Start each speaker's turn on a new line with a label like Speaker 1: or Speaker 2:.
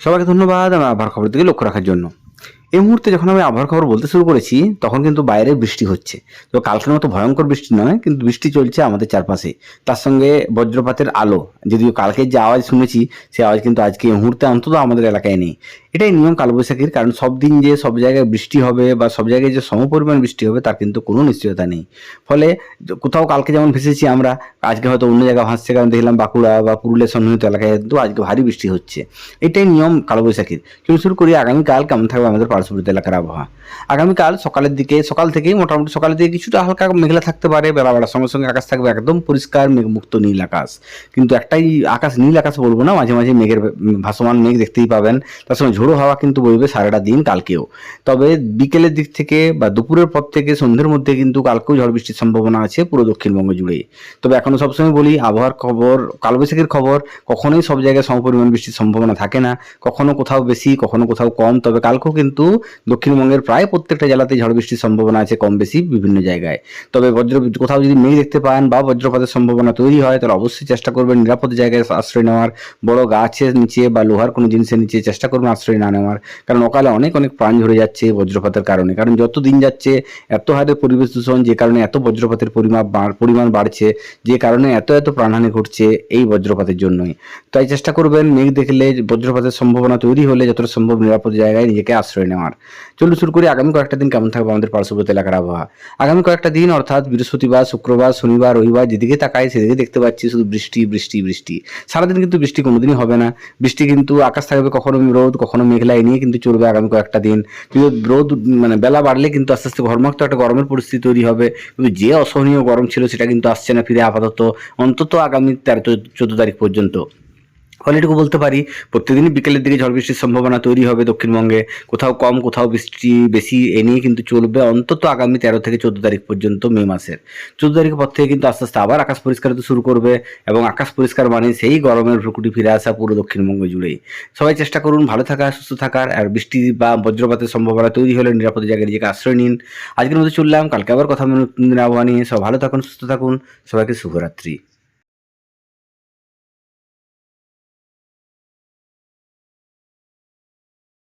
Speaker 1: সবাইকে ধন্যবাদ আমার আবহাওয়ার খবর দিকে লক্ষ্য রাখার জন্য। এই মুহূর্তে যখন আমি আবহাওয়ার খবর বলতে শুরু করেছি, তখন কিন্তু বাইরে বৃষ্টি হচ্ছে। তো কালকের মতো ভয়ঙ্কর বৃষ্টি নয়, কিন্তু বৃষ্টি চলছে আমাদের চারপাশে। তার সঙ্গে বজ্রপাতের আলো, যদিও কালকের যে আওয়াজ শুনেছি সেই আওয়াজ কিন্তু আজকে এই মুহূর্তে অন্তত আমাদের এলাকায় নেই। এটাই নিয়ম কালবৈশাখীর, কারণ সব দিন যে সব জায়গায় বৃষ্টি হবে বা সব জায়গায় যে সমপরিমাণ বৃষ্টি হবে, তার কিন্তু কোনো নিশ্চয়তা নেই। ফলে কোথাও কালকে যেমন ভেসেছি আমরা, আজকে হয়তো অন্য জায়গায় ভাসছে, কারণ দেখলাম বাঁকুড়া বা পুরুলিয়া, সন্নিহিত এলাকায় কিন্তু আজকে ভারী বৃষ্টি হচ্ছে। এটাই নিয়ম কালবৈশাখীর। চলুন শুরু করি, আগামীকাল কেমন থাকবে আমাদের পার্শ্ববর্তী এলাকার আবহাওয়া? আগামীকাল সকালের দিকে, সকাল থেকেই মোটামুটি সকালের দিকে কিছুটা হালকা মেঘলা থাকতে পারে, বেলা বেলার সঙ্গে সঙ্গে আকাশ থাকবে একদম পরিষ্কার মেঘমুক্ত নীল আকাশ। কিন্তু একটাই আকাশ, নীল আকাশ বলব না, মাঝে মাঝে মেঘের ভাসমান মেঘ দেখতেই পাবেন। তার সঙ্গে ঝোড়ো হাওয়া কিন্তু বইবে সারাটা দিন কালকেও। তবে বিকেলের দিক থেকে বা দুপুরের পর থেকে সন্ধ্যের মধ্যে কিন্তু কালকেও ঝড় বৃষ্টির সম্ভাবনা আছে পুরো দক্ষিণবঙ্গ জুড়ে তবে এখনও সবসময় বলি, আবহাওয়ার খবর, কালবৈশাখীর খবর, কখনোই সব জায়গায় সমপরিমাণ বৃষ্টির সম্ভাবনা থাকে না। কখনো কোথাও বেশি, কখনো কোথাও কম, তবে কালকেও কিন্তু দক্ষিণবঙ্গের প্রায় প্রত্যেকটা জেলাতে ঝড় বৃষ্টির সম্ভাবনা আছে কম বেশি বিভিন্ন জায়গায়। তবে বজ্র কোথাও যদি মেঘ দেখতে পান বা বজ্রপাতের সম্ভাবনা তৈরি হয়, তাহলে অবশ্যই চেষ্টা করবেন নিরাপদ জায়গায় আশ্রয় নেওয়ার। বড় গাছের নিচে বা লোহার কোনো জিনিসের নিচে চেষ্টা করবেন আশ্রয় না নেওয়ার। কারণ অকালে অনেক অনেক প্রাণ ঝরে যাচ্ছে বজ্রপাতের কারণে। কারণ যত দিন যাচ্ছে, এত হারে পরিবেশ দূষণ, যে কারণে এত বজ্রপাতের পরিমাপ পরিমাণ বাড়ছে, যে কারণে এত এত প্রাণহানি ঘটছে এই বজ্রপাতের জন্যই। তাই চেষ্টা করবেন মেঘ দেখলে বজ্রপাতের সম্ভাবনা তৈরি হলে যতটা সম্ভব নিরাপদ জায়গায় নিজেকে আশ্রয় নেওয়ার। চলুন শুরু করি, আগামী কয়েকটা দিন কেমন থাকবে আমাদের পার্শ্ববর্তী এলাকার আবহাওয়া? আগামী কয়েকটা দিন অর্থাৎ বৃহস্পতিবার, শুক্রবার, শনিবার, রবিবার যেদিকে তাকাই সেদিকে দেখতে পাচ্ছি শুধু বৃষ্টি বৃষ্টি বৃষ্টি। সারাদিন কিন্তু বৃষ্টি কোনোদিনই হবে না। বৃষ্টি কিন্তু আকাশ থাকবে কখনো রোদ কখনো মেঘলা নিয়ে কিন্তু চলবে আগামী কয়েকটা দিন। কিন্তু রোদ মানে বেলা বাড়লে কিন্তু আস্তে আস্তে ঘরমাক্ত একটা গরমের পরিস্থিতি তৈরি হবে। কিন্তু যে অসহনীয় গরম ছিল সেটা কিন্তু আসছে না ফিরে আপাতত, অন্তত আগামী তেরো চোদ্দ তারিখ পর্যন্ত। ফলে এটুকু বলতে পারি, প্রত্যেকদিনই বিকেলের দিকে ঝড় বৃষ্টির সম্ভাবনা তৈরি হবে দক্ষিণবঙ্গে। কোথাও কম, কোথাও বৃষ্টি বেশি, এ নিয়ে কিন্তু চলবে অন্তত আগামী তেরো থেকে চোদ্দ তারিখ পর্যন্ত মে মাসের। চোদ্দ তারিখের পর থেকে কিন্তু আস্তে আস্তে আবার আকাশ পরিষ্কার হতে শুরু করবে এবং আকাশ পরিষ্কার মানে সেই গরমের প্রকৃতি ফিরে আসা পুরো দক্ষিণবঙ্গ জুড়েই। সবাই চেষ্টা করুন ভালো থাকা, সুস্থ থাকার আর বৃষ্টি বা বজ্রপাতের সম্ভাবনা তৈরি হলে নিরাপদ জায়গায় নিজেকে আশ্রয় নিন। আজকের মধ্যে চললাম, কালকে আবার কথা আবহাওয়া নিয়ে। সব ভালো থাকুন, সুস্থ থাকুন, সবাইকে শুভরাত্রি।